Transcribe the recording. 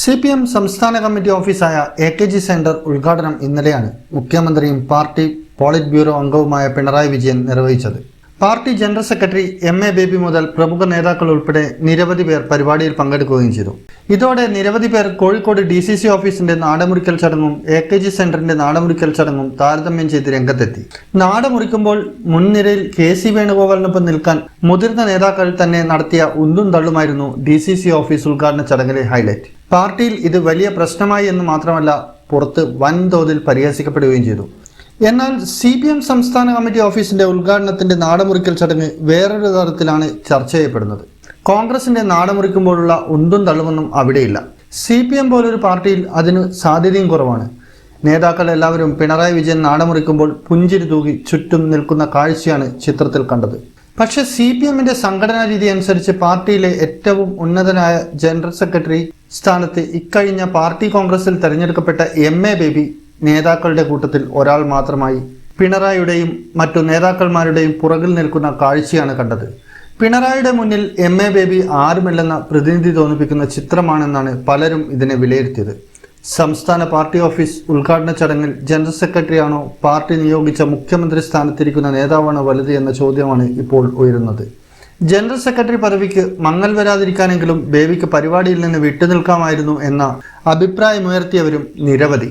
C P M സംസ്ഥാന committee ഓഫീസായ A K G centre ഉദ്ഘാടനം ഇന്നലെയാണ് മുഖ്യമന്ത്രിയും പാർട്ടി പോളിറ്റ് ബ്യൂറോ അംഗവുമായ പിണറായി വിജയൻ നിർവഹിച്ചത്. Party general secretary M A Baby മുതൽ പ്രമുഖ നേതാക്കൾ ഉൾപ്പെടെ നിരവധി പേർ പരിപാടിയിൽ പങ്കെടുക്കുകയും ചെയ്തു. ഇതോടെ നിരവധി പേർ കോഴിക്കോട് ഡി സി സി ഓഫീസിന്റെ നാടമുറിക്കൽ ചടങ്ങും എ കെ ജി സെന്ററിന്റെ നാടമുറിക്കൽ ചടങ്ങും താരതമ്യം ചെയ്ത് രംഗത്തെത്തി. നാടമുറിക്കുമ്പോൾ മുൻനിരയിൽ കെ സി വേണുഗോപാലിനൊപ്പം നിൽക്കാൻ മുതിർന്ന നേതാക്കൾ തന്നെ നടത്തിയ ഉന്തും തള്ളുമായിരുന്നു ഡി സി സി ഓഫീസ് ഉദ്ഘാടന ചടങ്ങിലെ ഹൈലൈറ്റ്. പാർട്ടിയിൽ ഇത് വലിയ പ്രശ്നമായി എന്ന് മാത്രമല്ല പുറത്ത് വൻതോതിൽ പരിഹസിക്കപ്പെടുകയും ചെയ്തു. എന്നാൽ സി പി എം സംസ്ഥാന കമ്മിറ്റി ഓഫീസിന്റെ ഉദ്ഘാടനത്തിന്റെ നാടമുറിക്കൽ ചടങ്ങ് വേറൊരു തരത്തിലാണ് ചർച്ച ചെയ്യപ്പെടുന്നത്. കോൺഗ്രസിന്റെ നാടമുറിക്കുമ്പോഴുള്ള ഉന്തും തള്ളുമൊന്നും അവിടെയില്ല. സി പി എം പോലൊരു പാർട്ടിയിൽ അതിന് സാധ്യതയും കുറവാണ്. നേതാക്കൾ എല്ലാവരും പിണറായി വിജയൻ നാടമുറിക്കുമ്പോൾ പുഞ്ചിരി തൂകി ചുറ്റും നിൽക്കുന്ന കാഴ്ചയാണ് ചിത്രത്തിൽ കണ്ടത്. പക്ഷെ സി പി എമ്മിന്റെ സംഘടനാ രീതി അനുസരിച്ച് പാർട്ടിയിലെ ഏറ്റവും ഉന്നതനായ ജനറൽ സെക്രട്ടറി സ്ഥാനത്ത് ഇക്കഴിഞ്ഞ പാർട്ടി കോൺഗ്രസിൽ തെരഞ്ഞെടുക്കപ്പെട്ട എം എ ബേബി നേതാക്കളുടെ കൂട്ടത്തിൽ ഒരാൾ മാത്രമായി പിണറായിയുടെയും മറ്റു നേതാക്കന്മാരുടെയും പുറകിൽ നിൽക്കുന്ന കാഴ്ചയാണ് കണ്ടത്. പിണറായിയുടെ മുന്നിൽ എം എ ബേബി ആരുമല്ലെന്ന പ്രതിനിധി തോന്നിപ്പിക്കുന്ന ചിത്രമാണെന്നാണ് പലരും ഇതിനെ വിലയിരുത്തിയത്. സംസ്ഥാന പാർട്ടി ഓഫീസ് ഉദ്ഘാടന ചടങ്ങിൽ ജനറൽ സെക്രട്ടറിയാണോ പാർട്ടി നിയോഗിച്ച മുഖ്യമന്ത്രി സ്ഥാനത്തിരിക്കുന്ന നേതാവാണോ വലുത് എന്ന ചോദ്യമാണ് ഇപ്പോൾ ഉയരുന്നത്. ജനറൽ സെക്രട്ടറി പദവിക്ക് മങ്ങൽ വരാതിരിക്കാനെങ്കിലും ബേബിക്ക് പരിപാടിയിൽ നിന്ന് വിട്ടുനിൽക്കാമായിരുന്നു എന്ന അഭിപ്രായമുയർത്തിയവരും നിരവധി.